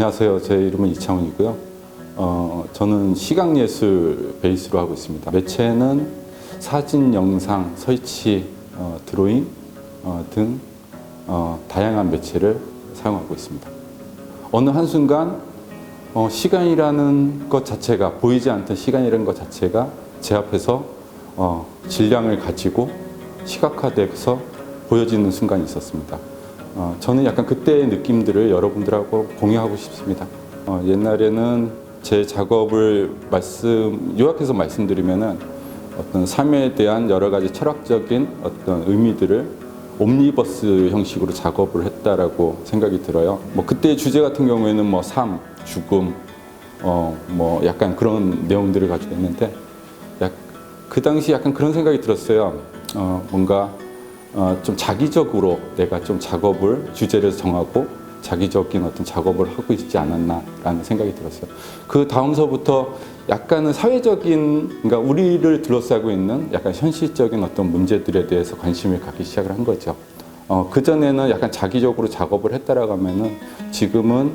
안녕하세요. 제 이름은 이창훈이고요. 어, 저는 시각예술 베이스로 하고 있습니다. 매체는 사진, 영상, 설치, 어, 드로잉 어, 등 어, 다양한 매체를 사용하고 있습니다. 어느 한순간 어, 시간이라는 것 자체가 보이지 않던 시간이라는 것 자체가 제 앞에서 어, 질량을 가지고 시각화돼서 보여지는 순간이 있었습니다. 어, 저는 약간 그때의 느낌들을 여러분들하고 공유하고 싶습니다. 어, 옛날에는 제 작업을 말씀 요약해서 말씀드리면은 어떤 삶에 대한 여러 가지 철학적인 어떤 의미들을 옴니버스 형식으로 작업을 했다라고 생각이 들어요. 뭐 그때 주제 같은 경우에는 뭐 삶, 죽음, 어 뭐 약간 그런 내용들을 가지고 있는데 약, 그 당시 약간 그런 생각이 들었어요. 어 뭔가 어, 좀 자기적으로 내가 좀 작업을 주제를 정하고 자기적인 어떤 작업을 하고 있지 않았나라는 생각이 들었어요. 그 다음서부터 약간은 사회적인, 그러니까 우리를 둘러싸고 있는 약간 현실적인 어떤 문제들에 대해서 관심을 갖기 시작을 한 거죠. 어, 그전에는 약간 자기적으로 작업을 했다라고 하면은 지금은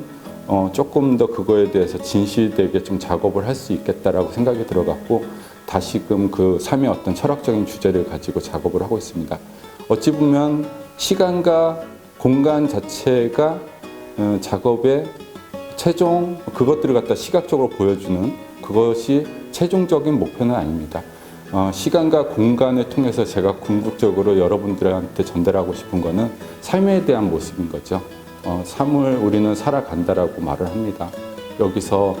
어, 조금 더 그거에 대해서 진실되게 좀 작업을 할 수 있겠다라고 생각이 들어갔고 다시금 그 삶의 어떤 철학적인 주제를 가지고 작업을 하고 있습니다. 어찌 보면 시간과 공간 자체가 어, 작업의 최종 그것들을 갖다 시각적으로 보여주는 그것이 최종적인 목표는 아닙니다. 어, 시간과 공간을 통해서 제가 궁극적으로 여러분들한테 전달하고 싶은 거는 삶에 대한 모습인 거죠. 어, 삶을 우리는 살아간다라고 말을 합니다. 여기서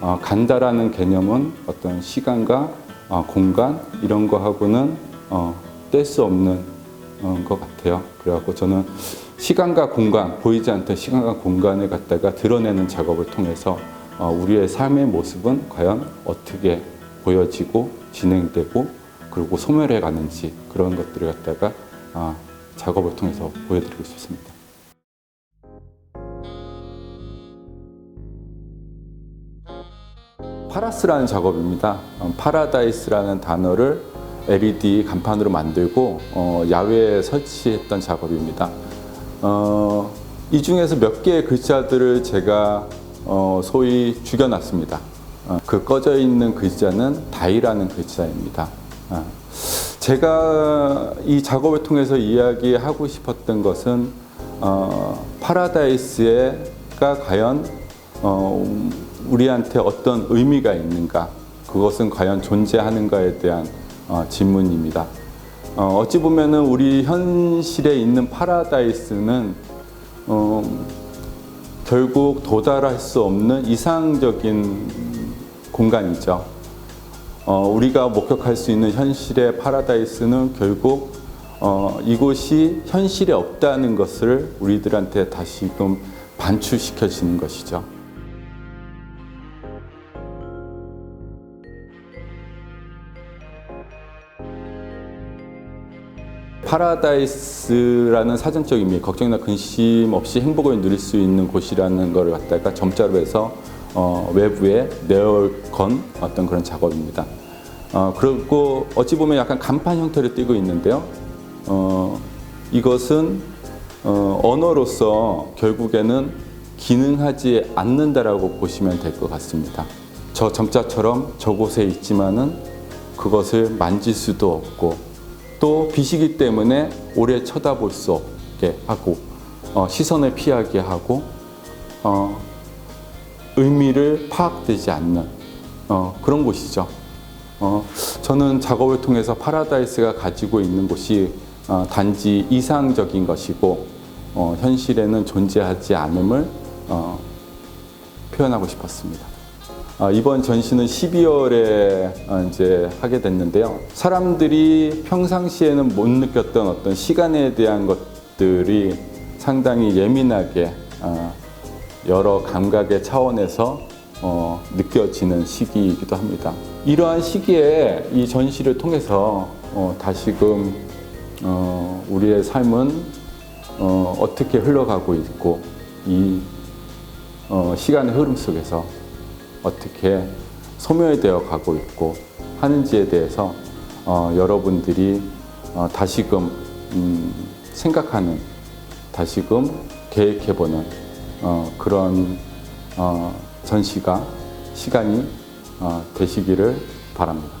어, 간다라는 개념은 어떤 시간과 어, 공간 이런 거하고는 어, 뗄수 없는 어, 것 같아요. 그래갖고 저는 시간과 공간, 보이지 않던 시간과 공간을 갖다가 드러내는 작업을 통해서 어, 우리의 삶의 모습은 과연 어떻게 보여지고 진행되고 그리고 소멸해 가는지 그런 것들을 갖다가 어, 작업을 통해서 보여드리고 싶습니다. 파라스라는 작업입니다. 어, 파라다이스라는 단어를 LED 간판으로 만들고 어, 야외에 설치했던 작업입니다. 어, 이 중에서 몇 개의 글자들을 제가 어, 소위 죽여놨습니다. 어, 그 꺼져 있는 글자는 다이라는 글자입니다. 어, 제가 이 작업을 통해서 이야기하고 싶었던 것은 어, 파라다이스가 과연 어, 우리한테 어떤 의미가 있는가, 그것은 과연 존재하는가에 대한 어, 질문입니다. 어, 어찌 보면은 우리 현실에 있는 파라다이스는 어, 결국 도달할 수 없는 이상적인 공간이죠. 어, 우리가 목격할 수 있는 현실의 파라다이스는 결국 어, 이곳이 현실에 없다는 것을 우리들한테 다시금 반출시켜지는 것이죠. 파라다이스라는 사전적 의미, 걱정이나 근심 없이 행복을 누릴 수 있는 곳이라는 걸 갖다가 점자로 해서 어, 외부에 내어건 어떤 그런 작업입니다. 어, 그리고 어찌 보면 약간 간판 형태를 띠고 있는데요. 어, 이것은 어, 언어로서 결국에는 기능하지 않는다라고 보시면 될 것 같습니다. 저 점자처럼 저곳에 있지만은 그것을 만질 수도 없고 또 빛이기 때문에 오래 쳐다볼 수 없게 하고 어, 시선을 피하게 하고 어, 의미를 파악되지 않는 어, 그런 곳이죠. 어, 저는 작업을 통해서 파라다이스가 가지고 있는 곳이 어, 단지 이상적인 것이고 어, 현실에는 존재하지 않음을 어, 표현하고 싶었습니다. 아, 이번 전시는 12월에 어, 이제 하게 됐는데요. 사람들이 평상시에는 못 느꼈던 어떤 시간에 대한 것들이 상당히 예민하게 어, 여러 감각의 차원에서 어, 느껴지는 시기이기도 합니다. 이러한 시기에 이 전시를 통해서 어, 다시금 어, 우리의 삶은 어, 어떻게 흘러가고 있고 이 어, 시간의 흐름 속에서 어떻게 소멸되어 가고 있고 하는지에 대해서 어, 여러분들이 어, 다시금 음, 생각하는 다시금 계획해보는 어, 그런 어, 전시가 시간이 어, 되시기를 바랍니다.